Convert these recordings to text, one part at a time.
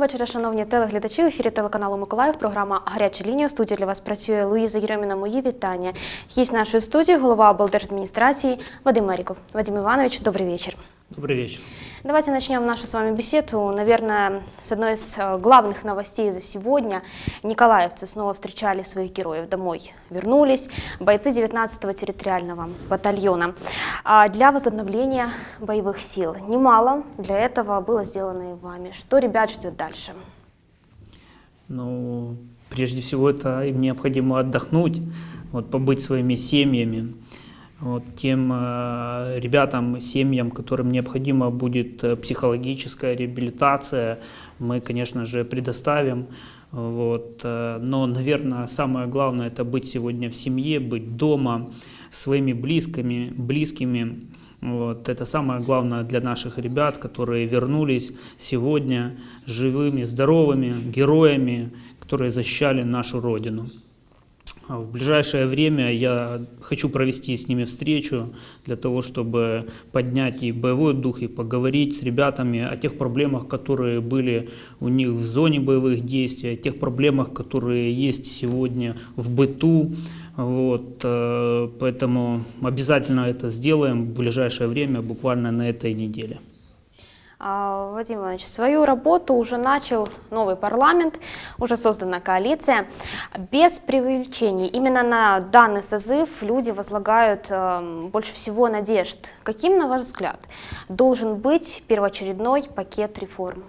Доброго вечора, шановні телеглядачі. В ефірі телеканалу Миколаїв. Програма Гаряча лінія. В студії для вас працює Луїза Єроміна. Мої вітання. Гість нашої студії, голова облдержадміністрації Вадим Мариков. Вадим Іванович, добрий вечер. Добрый вечер. Давайте начнем нашу с вами беседу. Наверное, с одной из э, главных новостей за сегодня. Николаевцы снова встречали своих героев домой. Вернулись бойцы 19-го территориального батальона. А для возобновления боевых сил немало для этого было сделано и вами. Что ребят ждет дальше? Ну, прежде всего, это им необходимо отдохнуть, вот, побыть своими семьями. Вот, тем э, ребятам, семьям, которым необходима будет э, психологическая реабилитация, мы, конечно же, предоставим. Вот, э, но, наверное, самое главное это быть сегодня в семье, быть дома, своими близкими, близкими. Вот, это самое главное для наших ребят, которые вернулись сегодня живыми, здоровыми, героями, которые защищали нашу Родину. А В ближайшее время я хочу провести с ними встречу для того, чтобы поднять и боевой дух, и поговорить с ребятами о тех проблемах, которые были у них в зоне боевых действий, о тех проблемах, которые есть сегодня в быту. Вот, э, поэтому обязательно это сделаем в ближайшее время, буквально на этой неделе. А, Вадим Иванович, свою работу уже начал новый парламент, уже создана коалиция. Без преувеличений, именно на данный созыв люди возлагают э, больше всего надежд. Каким, на ваш взгляд, должен быть первоочередной пакет реформ?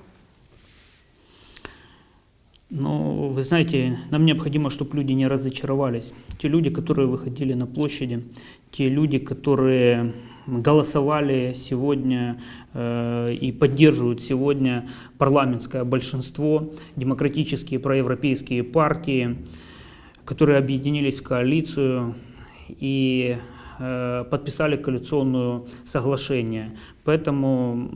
Ну, вы знаете, нам необходимо, чтобы люди не разочаровались. Те люди, которые выходили на площади, те люди, которые голосовали сегодня э, и поддерживают сегодня парламентское большинство, демократические проевропейские партии, которые объединились в коалицию. И подписали коалиционное соглашение. Поэтому,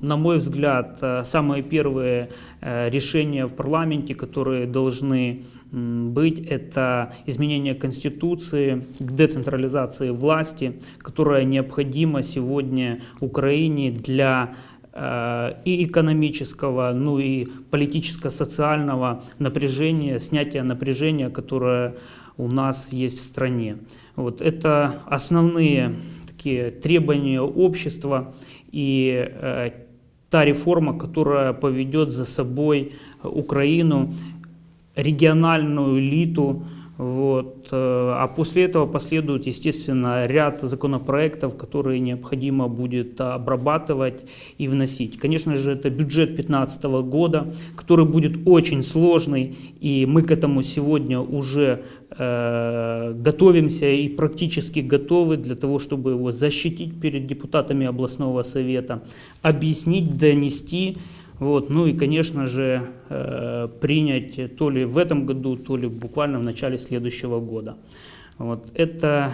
на мой взгляд, э, самые первые э, решения в парламенте, которые должны быть, это изменение Конституции к децентрализации власти, которая необходима сегодня Украине для э, и экономического, ну и политическо-социального напряжения, снятия напряжения, которое у нас есть в стране. Вот это основные такие требования общества и э, та реформа, которая поведет за собой Украину, региональную элиту, вот. э, А после этого последует, естественно, ряд законопроектов, которые необходимо будет обрабатывать и вносить. Конечно же, это бюджет 2015 года, который будет очень сложный, и мы к этому сегодня уже э, готовимся и практически готовы для того, чтобы его защитить перед депутатами областного совета, объяснить, донести. Вот, ну и, конечно же, э, принять то ли в этом году, то ли буквально в начале следующего года. Вот, это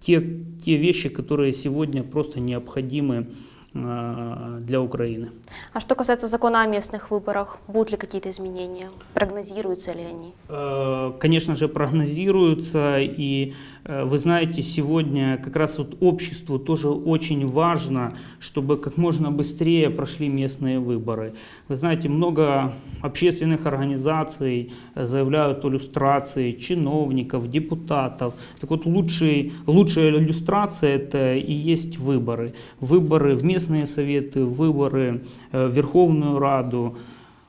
те, те вещи, которые сегодня просто необходимы э, для Украины. А что касается закона о местных выборах, будут ли какие-то изменения? Прогнозируются ли они? Э, Конечно же, прогнозируются, и вы знаете, сегодня как раз вот обществу тоже очень важно, чтобы как можно быстрее прошли местные выборы. Вы знаете, много общественных организаций э, заявляют о иллюстрации чиновников, депутатов. Так вот, лучший, лучшая иллюстрация это и есть выборы. Выборы в местные советы, выборы э, в Верховную Раду,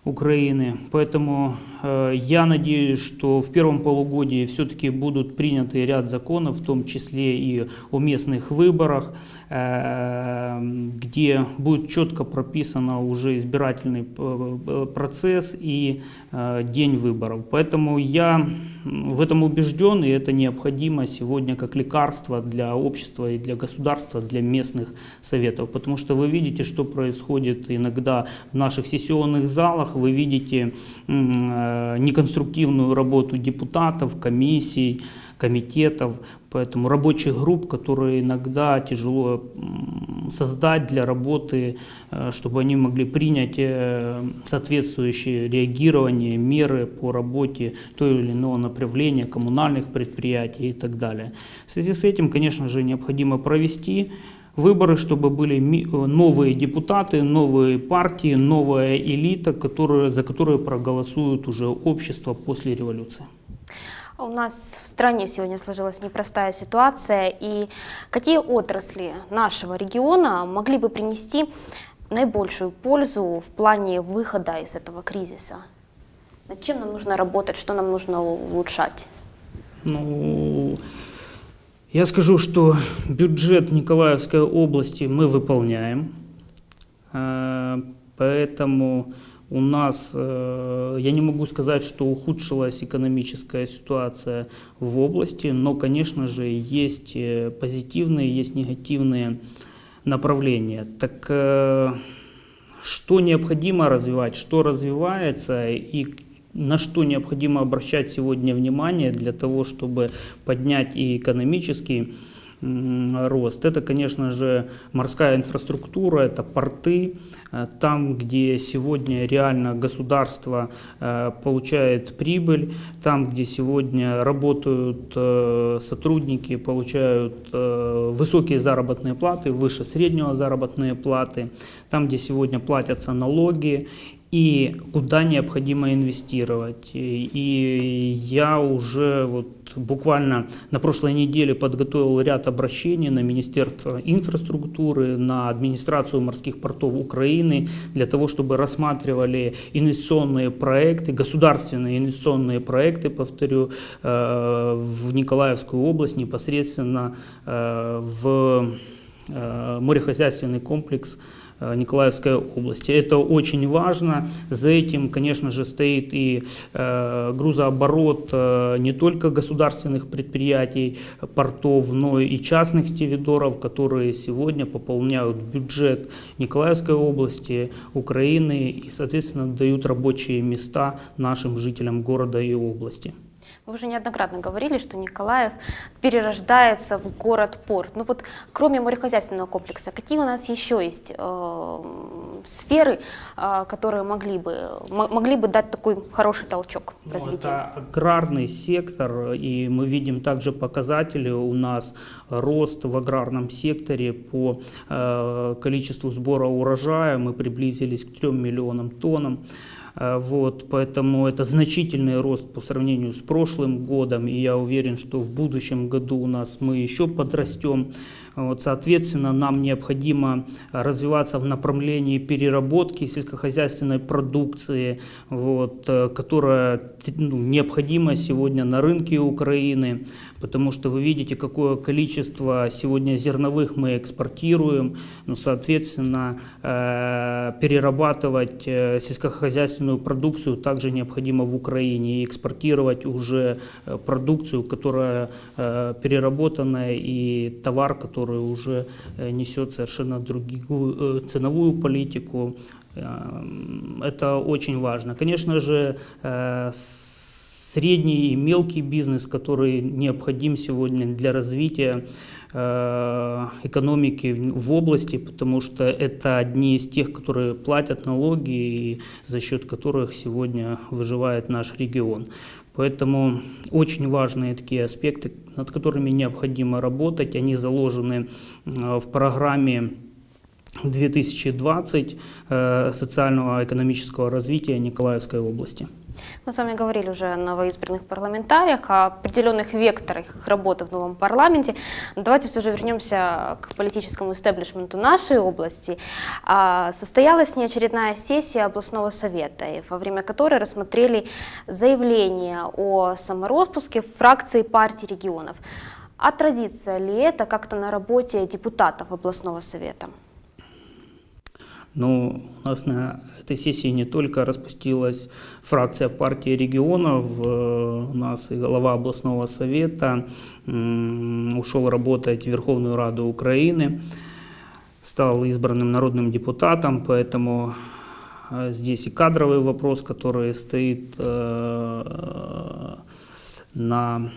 Украины. Поэтому э, я надеюсь, что в первом полугодии все-таки будут приняты ряд законов, в том числе и о местных выборах, э, где будет четко прописано уже избирательный э, процесс и э, день выборов. Поэтому я в этом убежден, и это необходимо сегодня как лекарство для общества и для государства, для местных советов. Потому что вы видите, что происходит иногда в наших сессионных залах, вы видите э, неконструктивную работу депутатов, комиссий, комитетов, поэтому рабочих групп, которые иногда тяжело создать для работы, э, чтобы они могли принять э, соответствующие реагирование, меры по работе той или иного направления, коммунальных предприятий и так далее. В связи с этим, конечно же, необходимо провести выборы, чтобы были э, новые депутаты, новые партии, новая элита, которые, за которые проголосует уже общество после революции. У нас в стране сегодня сложилась непростая ситуация, и какие отрасли нашего региона могли бы принести наибольшую пользу в плане выхода из этого кризиса? Над чем нам нужно работать, что нам нужно улучшать? Ну, я скажу, что бюджет Николаевской области мы выполняем, Э, поэтому у нас, э, я не могу сказать, что ухудшилась экономическая ситуация в области, но, конечно же, есть э, позитивные, есть негативные направления. Так э, что необходимо развивать, что развивается и на что необходимо обращать сегодня внимание для того, чтобы поднять и экономический рост. Это, конечно же, морская инфраструктура, это порты, э, там, где сегодня реально государство э, получает прибыль, там, где сегодня работают э, сотрудники, получают высокие заработные платы, выше среднего заработные платы, там, где сегодня платятся налоги, и куда необходимо инвестировать. И я уже вот буквально на прошлой неделе подготовил ряд обращений на Министерство инфраструктуры, на администрацию морских портов Украины для того, чтобы рассматривали инвестиционные проекты, государственные инвестиционные проекты, повторю, э, в Николаевскую область непосредственно э, в э, морехозяйственный комплекс Николаевской области. Это очень важно. За этим, конечно же, стоит и э, грузооборот э, не только государственных предприятий, портов, но и частных стивидоров, которые сегодня пополняют бюджет Николаевской области, Украины и, соответственно, дают рабочие места нашим жителям города и области. Вы уже неоднократно говорили, что Николаев перерождается в город-порт. Ну вот, кроме морехозяйственного комплекса, какие у нас еще есть э, сферы, э, которые могли бы, могли бы дать такой хороший толчок в Ну, развитии? Это аграрный сектор, и мы видим также показатели у нас рост в аграрном секторе по э, количеству сбора урожая. Мы приблизились к 3 миллионам тоннам. Э, Вот, поэтому это значительный рост по сравнению с прошлым годом, и я уверен, что в будущем году у нас мы еще подрастем. Вот, соответственно, нам необходимо развиваться в направлении переработки сельскохозяйственной продукции, вот, э, которая ну, необходима сегодня на рынке Украины, потому что вы видите, какое количество сегодня зерновых мы экспортируем, ну, соответственно, э, перерабатывать э, сельскохозяйственную продукцию также необходимо в Украине и экспортировать уже э, продукцию, которая э, переработанная и товар, который уже э, несет совершенно другую ценовую политику. Эм, Это очень важно. Конечно же, средний и мелкий бизнес, который необходим сегодня для развития экономики в в области, потому что это одни из тех, которые платят налоги и за счет которых сегодня выживает наш регион. Поэтому очень важные такие аспекты, над которыми необходимо работать, они заложены э, в программе 2020 э, социального экономического развития Николаевской области. Мы с вами говорили уже о новоизбранных парламентариях, о определенных векторах работы в новом парламенте. Давайте все же вернемся к политическому истеблишменту нашей области. А, Состоялась неочередная сессия областного совета, во время которой рассмотрели заявление о самороспуске фракции партий регионов. Отразится ли это как-то на работе депутатов областного совета? Но у нас на этой сессии не только распустилась фракция партии регионов, у нас и глава областного совета ушел работать в Верховную Раду Украины, стал избранным народным депутатом, поэтому э, здесь и кадровый вопрос, который стоит э, на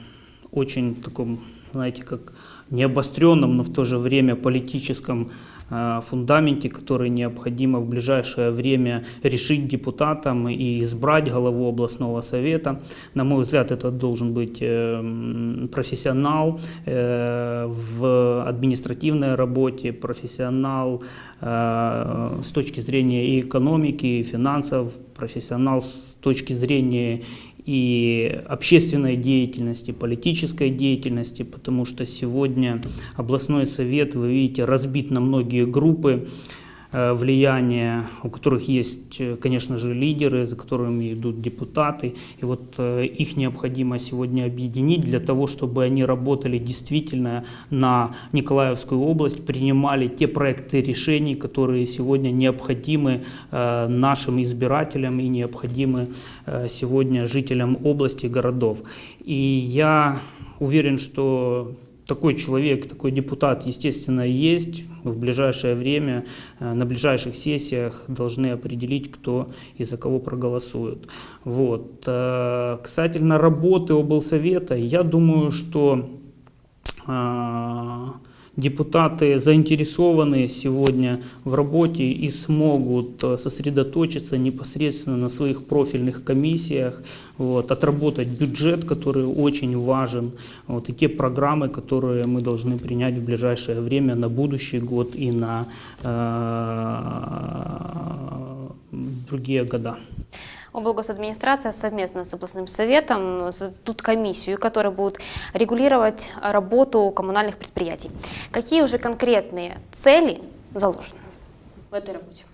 очень таком, знаете, как необостренном, но в то же время политическом фундаменте, который необходимо в ближайшее время решить депутатам и избрать главу областного совета. На мой взгляд, это должен быть э, профессионал э, в административной работе, профессионал э, с точки зрения и экономики, и финансов, профессионал с точки зрения и общественной деятельности, политической деятельности, потому что сегодня областной совет, вы видите, разбит на многие группы э, влияния, у которых есть, э, конечно же, лидеры, за которыми идут депутаты. И вот э, их необходимо сегодня объединить для того, чтобы они работали действительно на Николаевскую область, принимали те проекты решений, которые сегодня необходимы нашим избирателям и необходимы сегодня жителям области, городов. И я уверен, что такой человек, такой депутат, естественно, есть. В ближайшее время, э, на ближайших сессиях должны определить, кто и за кого проголосует. Вот. Э, Касательно работы облсовета, я думаю, что а, депутаты заинтересованы сегодня в работе и смогут э, сосредоточиться непосредственно на своих профильных комиссиях, вот, отработать бюджет, который очень важен, вот, и те программы, которые мы должны принять в ближайшее время на будущий год и на э, другие года. Облгосадминистрация совместно с областным советом создадут комиссию, которая будет регулировать работу коммунальных предприятий. Какие уже конкретные цели заложены в этой работе?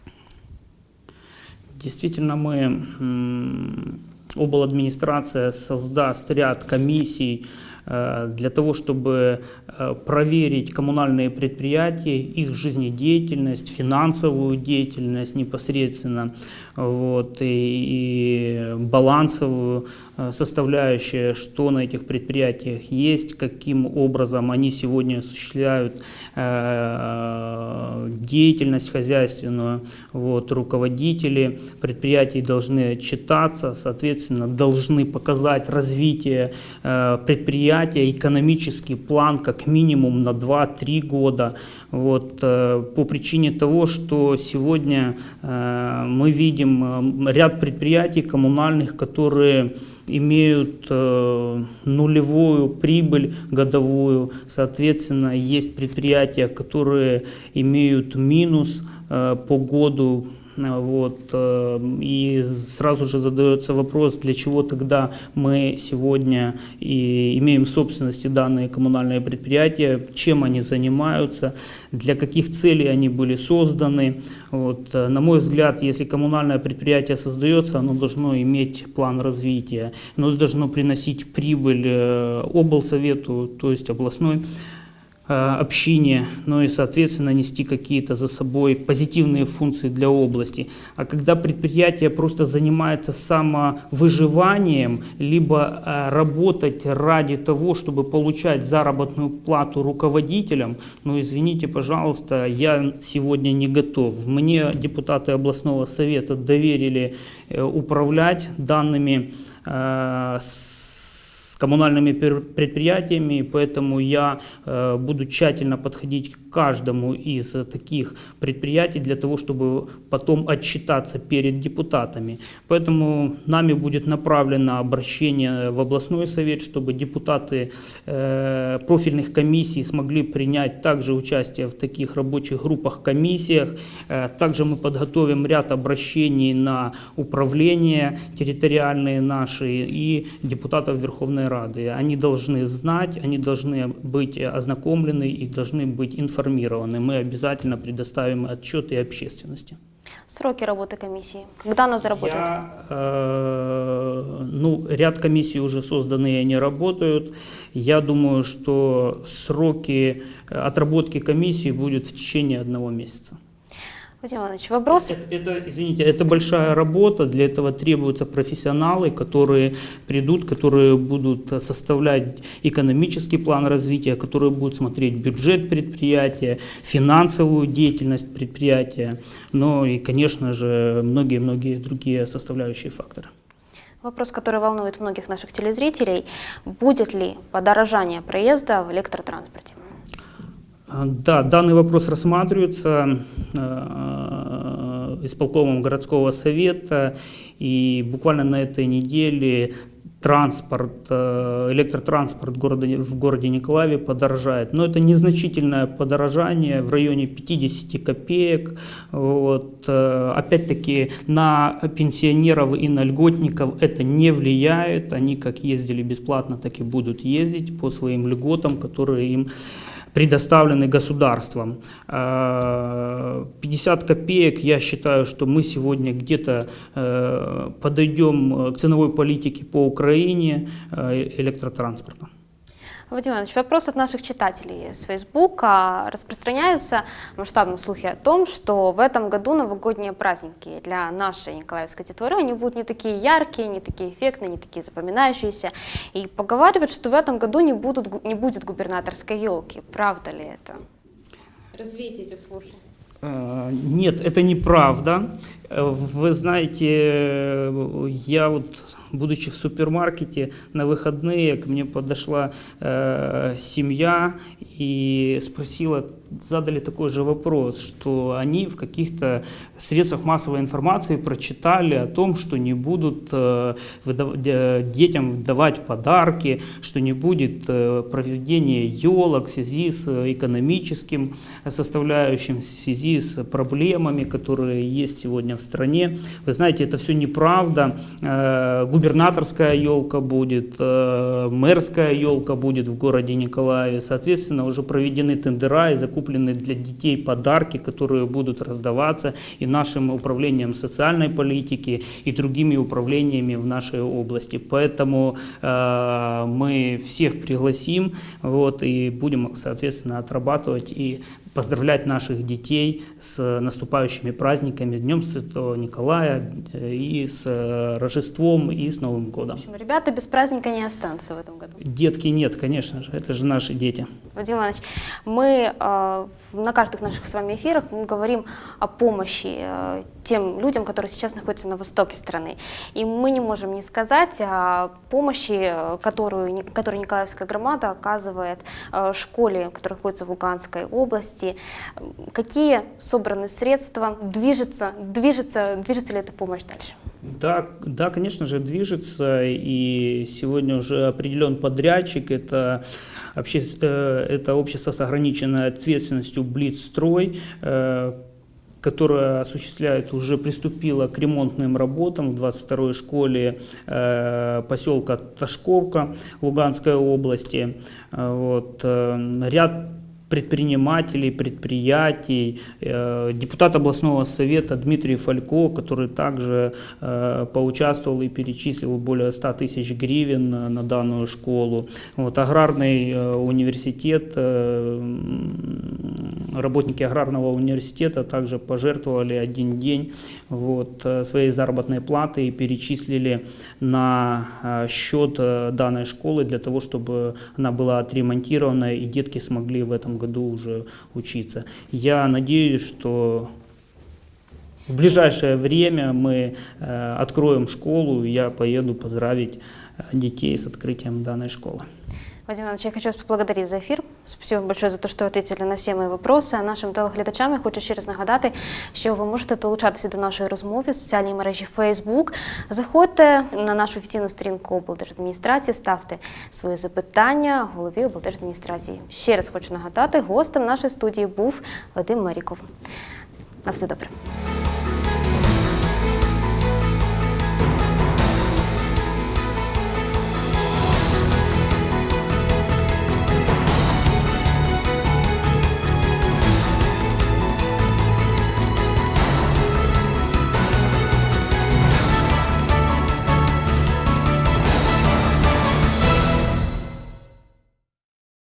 Действительно, мы, м, обладминистрация создаст ряд комиссий для того, чтобы э, проверить коммунальные предприятия, их жизнедеятельность, финансовую деятельность непосредственно, вот, и, и балансовую э, составляющую, что на этих предприятиях есть, каким образом они сегодня осуществляют э, деятельность хозяйственную. Вот, руководители предприятий должны отчитаться, соответственно, должны показать развитие э, предприятия, экономический план как минимум на 2-3 года. Вот, э, по причине того, что сегодня э, мы видим э, ряд предприятий коммунальных, которые имеют э, нулевую прибыль годовую. Соответственно, есть предприятия, которые имеют минус э, по году. Вот, э, и сразу же задается вопрос, для чего тогда мы сегодня и имеем в собственности данные коммунальные предприятия, чем они занимаются, для каких целей они были созданы. Вот, э, на мой взгляд, если коммунальное предприятие создается, оно должно иметь план развития, оно должно приносить прибыль э, облсовету, то есть областной общине, ну и, соответственно, нести какие-то за собой позитивные функции для области. А когда предприятие просто занимается самовыживанием, либо э, работать ради того, чтобы получать заработную плату руководителям, ну, извините, пожалуйста, я сегодня не готов. Мне депутаты областного совета доверили э, управлять данными э, коммунальными предприятиями, поэтому я э, буду тщательно подходить к каждому из таких предприятий для того, чтобы потом отчитаться перед депутатами. Поэтому нами будет направлено обращение в областной совет, чтобы депутаты э, профильных комиссий смогли принять также участие в таких рабочих группах, комиссиях. Э, также мы подготовим ряд обращений на управление территориальные наши и депутатов Верховной. Они должны знать, они должны быть ознакомлены и должны быть информированы. Мы обязательно предоставим отчеты общественности. Сроки работы комиссии. Когда она заработает? Я, э, ну, ряд комиссий уже созданы, и они работают. Я думаю, что сроки отработки комиссии будет в течение одного месяца. Владимир Иванович, вопрос Это, это, извините, это большая работа, для этого требуются профессионалы, которые придут, которые будут составлять экономический план развития, которые будут смотреть бюджет предприятия, финансовую деятельность предприятия, ну и, конечно же, многие-многие другие составляющие факторы. Вопрос, который волнует многих наших телезрителей. Будет ли подорожание проезда в электротранспорте? А, Да, данный вопрос рассматривается э, исполкомом городского совета, и буквально на этой неделе транспорт, э, электротранспорт города, в городе Николаеве подорожает. Но это незначительное подорожание в районе 50 копеек. Вот. э, Опять-таки на пенсионеров и на льготников это не влияет. Они как ездили бесплатно, так и будут ездить по своим льготам, которые им предоставлены государством. Э, 50 копеек, я считаю, что мы сегодня где-то э, подойдем э, к ценовой политике по Украине э, электротранспорта. Вадим Иванович, вопрос от наших читателей с Фейсбука. Распространяются масштабные слухи о том, что в этом году новогодние праздники для нашей Николаевской детворы, они будут не такие яркие, не такие эффектные, не такие запоминающиеся. И поговаривают, что в этом году не, будут, не будет губернаторской елки. Правда ли это? Развейте эти слухи. Э, Нет, это неправда. Вы знаете, я вот, будучи в супермаркете, на выходные к мне подошла э, семья и спросила, задали такой же вопрос, что они в каких-то средствах массовой информации прочитали о том, что не будут э, выдав- де- детям выдавать подарки, что не будет э, проведения елок в связи с экономическим составляющим, в связи с проблемами, которые есть сегодня в стране. Вы знаете, это все неправда. Э, Губернаторская елка будет, э, мэрская елка будет в городе Николаеве. Соответственно, уже проведены тендера и закуплены для детей подарки, которые будут раздаваться и нашим управлением социальной политики, и другими управлениями в нашей области. Поэтому э, мы всех пригласим вот, и будем, соответственно, отрабатывать и поздравлять наших детей с наступающими праздниками, Днем Святого Николая э, и с э, Рождеством и с Новым В годом. общем, ребята без праздника не останутся в этом году. Детки нет, конечно же, это же наши дети. Вадим Иванович, мы э, на каждых наших с вами эфирах мы говорим о помощи э, тем людям, которые сейчас находятся на востоке страны. И мы не можем не сказать о помощи, э, которую, которую Николаевская громада оказывает э, школе, которая находится в Луганской области. Какие собраны средства, движется, движется, движется ли эта помощь дальше? Да, да, конечно же, движется, и сегодня уже определен подрядчик, это, обще, э, это общество с ограниченной ответственностью «Блицстрой», которая осуществляет, уже приступила к ремонтным работам в 22-й школе э, поселка Ташковка Луганской области. Э, Вот, э, ряд предпринимателей, предприятий, э, депутат областного совета Дмитрий Фалько, который также э, поучаствовал и перечислил более 100 тысяч гривен на данную школу. Вот, аграрный э, университет, э, работники аграрного университета также пожертвовали один день вот, э, своей заработной платы и перечислили на э, счет э, данной школы для того, чтобы она была отремонтирована и детки смогли в этом году уже учиться. Я надеюсь, что в ближайшее время мы откроем школу, и я поеду поздравить детей с открытием данной школы. Вадим Иванович, я хочу вас поблагодарити за ефір. Спасибо большое за що ви відповіли на всі мої вопроси. А нашим телеглядачам я хочу ще раз нагадати, що ви можете долучатися до нашої розмови в соціальній мережі Facebook. Заходьте на нашу офіційну сторінку облдержадміністрації, ставте свої запитання голові облдержадміністрації. Ще раз хочу нагадати, гостем нашої студії був Вадим Маріков. На все добре.